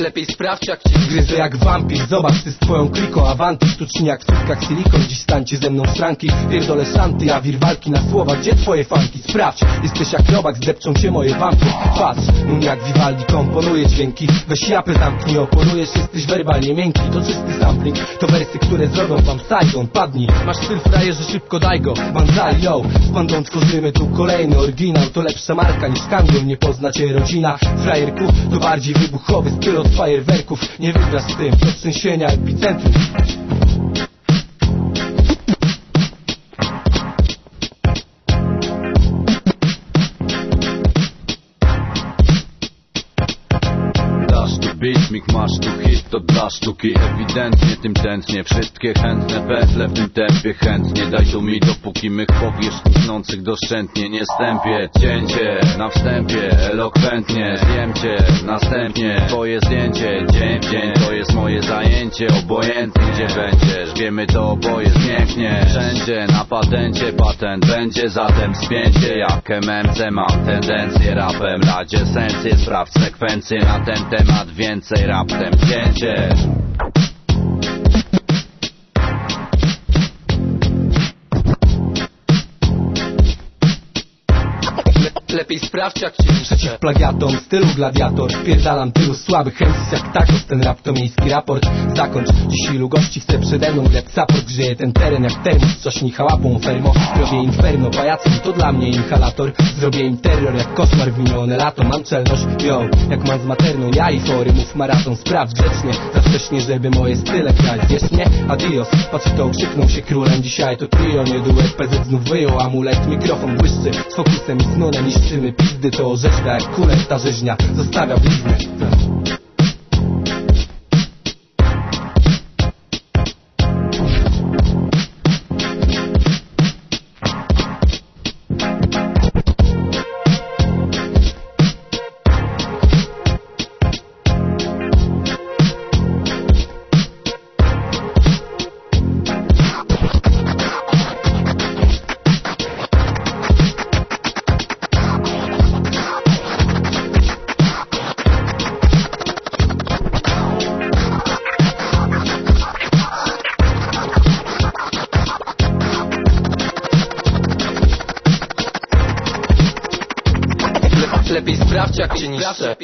Lepiej sprawdź jak cię Gryzę jak wampir, zobacz ty z twoją kliką Awanty, sztucznie jak w sutkach silikon Dziś stańcie ze mną w stranki, pierdolę szanty Ja wir walki na słowa, gdzie twoje fanki? Sprawdź, jesteś jak robak, zdepczą cię moje wampy. Patrz, um jak Vivaldi komponuje dźwięki Weź japę zamknij, oponujesz, jesteś werbalnie miękki To czysty sampling, to wersy, które zrobią wam Saigon Padnij, masz styl frajerze, szybko daj go. Banzai, yo, z bandą tworzymy tu kolejny oryginał To lepsza marka niż handel, nie pozna cię rodzina. Frajerku, to bardziej wybuchowy styl od fajerwerków Nie wygrasz z tym, trzęsienia epicentrum Dasz tu beat, mik masz tu hit, to dla sztuki Ewidentnie tym tętnie, wszystkie chętne pętle w tym tempie Chętnie. Daj mi, dopóki mych powiesz Kusnących doszczętnie, nie stępię Cięcie, na wstępie, elokwentnie. Cię, następnie Twoje zdjęcie, dzień w dzień To jest moje zajęcie, obojętnie gdzie będziesz. Wiemy to oboje zniechnie Wszędzie na patencie, patent będzie Zatem spięcie, jak MMC Mam tendencję rapem, radzie sensję. Sprawdź sekwencję na ten temat Więcej raptem cięcie Lepiej sprawdź jak cię Przeciw plagiatom, stylu gladiator. Wpierdalam tylu słabych chętów jak takos Ten rap to miejski raport. Zakończ dziś ilu gości chce przede mną Grać support, grzeje ten teren jak termos Trzaśnij chałapą fermo. Robię inferno, pajacem to dla mnie inhalator. Zrobię im terror jak koszmar w minione lato. Mam czelność, yo, jak mam z materną. Ja i fory, mów maraton, sprawdź grzecznie Za wcześnie, żeby moje style grać. Wiesz mnie? Adios, patrz to krzyknął się królem. Dzisiaj to trio, nie duet, PZ znów wyjął amulet. Mikrofon błyszczy, z fokusem i snunem Niszczymy pizdy, to orzeźga jak kulet Ta rzeźnia zostawia bliznę Lepiej sprawdź jak cię niszczę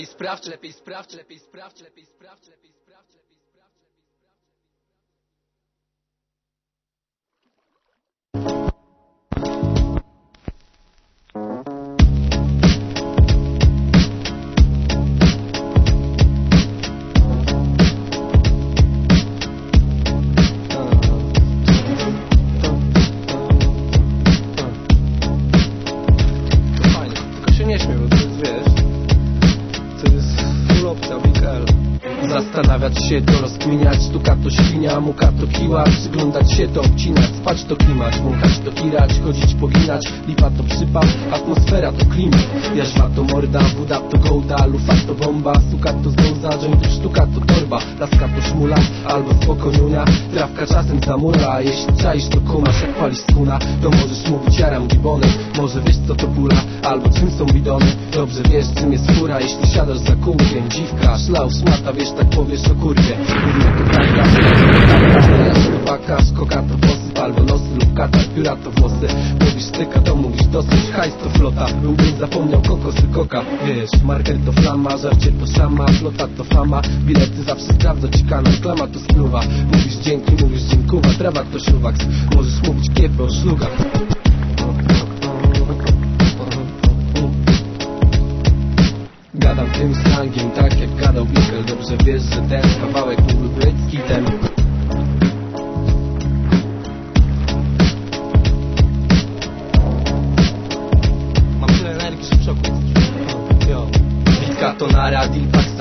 się to, rozkminiać. Sztuka to świnia, muka to kiła. Przyglądać się to, obcinać, spać to klimać Wąchać to kirać, chodzić, poginać. Lipa to przypał, atmosfera to klimat. Jarzma to morda, woda to gołda. Lufa to bomba, suka to Joint to sztuka to torba, laska to szmula Albo spokojnia, trawka czasem zamula. Jeśli czaisz to kumasz, jak palisz skuna To możesz mówić jaram gibonem Może wiesz co to pula, albo czym są bidony. Dobrze wiesz czym jest fura, jeśli siadasz za kółkiem Dziwka, szlał, szmata, wiesz tak powiesz o kurwie baka, skoka to posyp Albo nosy lub katar, pióra to włosy. Mówisz styka, to mówisz dosyć Hajs to flota, byłbyś zapomniał kokosy koka. Wiesz, marker to flama, żarcie to szama Flota to fama, bilety zawsze sprawdza ci kanał Klama to spluwa, mówisz dzięki, mówisz dziękuwa Trawa to śluwaks, możesz mówić kiepy o szlugach Gadam tym slangiem, Dobrze wiesz, że ten kawałek mógłby być skitem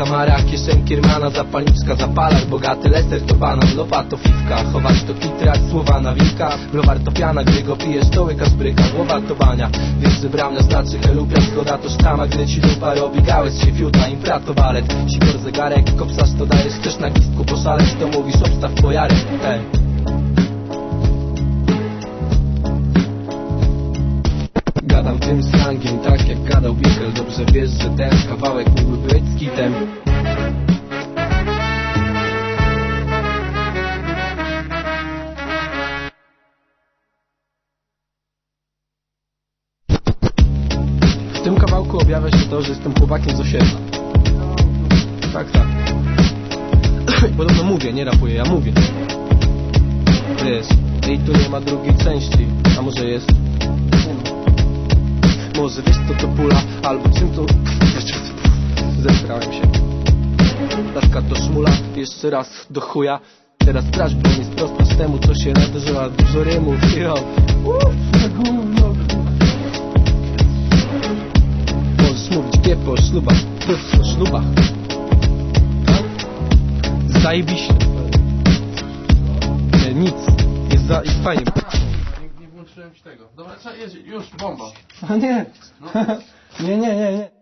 Dilpak Samara Kieszeń Kiermana, zapalniczka, zapalar Bogaty leser to banan, lopa to fifka Chować to kitrać, słowa na wilka. Browar to piana, gdy go pijesz to łykasz bryka Głowa to bania, wiesz, że bramnia znaczy helupia Zgoda to sztama, gdy ci lupa robi gałec się fiuta, impra to balet. Sikor zegarek, kopsasz to dajesz Chcesz na gistku poszaleć, to mówisz obstaw pojarek Ej Gadam tym slangiem, tak jak serio Dobrze wiesz, że ten kawałek mógłby być skitem W tym kawałku objawia się to, że jestem chłopakiem z osiedla. Tak, tak. Podobno mówię, nie rapuję, ja mówię. Wiesz, i tu nie ma drugiej części. A może jest? Może wiesz co to pula, albo czym to... Zesrałem się. Daszka to szmula, jeszcze raz do chuja. Teraz straż broń jest z temu, co się nadarzyła Dużo rymów, jo. Uff, na Możesz mówić kiepo o ślubach, pff, o ślubach. Zajebiście. Nic. Jest, za, jest fajnie. Włączyłem ci tego. Dobra, trzeba jeździć. Już, bomba. A nie. nie, nie, nie, nie.